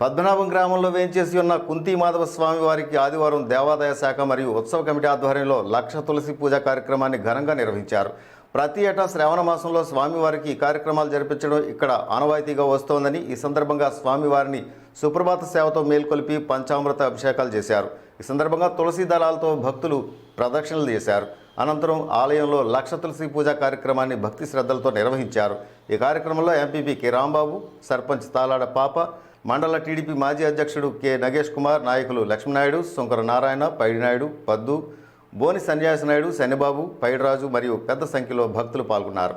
పద్మనాభం గ్రామంలో వేంచేసి ఉన్న కుంతి మాధవ స్వామి వారికి ఆదివారం దేవాదాయ శాఖ మరియు ఉత్సవ కమిటీ ఆధ్వర్యంలో లక్ష తులసి పూజ కార్యక్రమాన్ని ఘనంగా నిర్వహించారు. ప్రతి ఏటా శ్రావణ మాసంలో స్వామివారికి ఈ కార్యక్రమాలు జరిపించడం ఇక్కడ ఆనవాయితీగా వస్తోందని ఈ సందర్భంగా స్వామివారిని సుప్రభాత సేవతో మేల్కొల్పి పంచామృత అభిషేకాలు చేశారు. ఈ సందర్భంగా తులసి దళాలతో భక్తులు ప్రదక్షిణలు చేశారు. అనంతరం ఆలయంలో లక్ష తులసి పూజ కార్యక్రమాన్ని భక్తి శ్రద్ధలతో నిర్వహించారు. ఈ కార్యక్రమంలో ఎంపీపీ కె రాంబాబు సర్పంచ్ తాలాడ పాప మండల టీడీపీ మాజీ అధ్యక్షుడు కె. నగేష్ కుమార్ నాయకులు లక్ష్మీనాయుడు శంకర నారాయణ పైడినాయుడు పద్దు బోని సన్యాసనాయుడు శనిబాబు పైడిరాజు మరియు పెద్ద సంఖ్యలో భక్తులు పాల్గొన్నారు.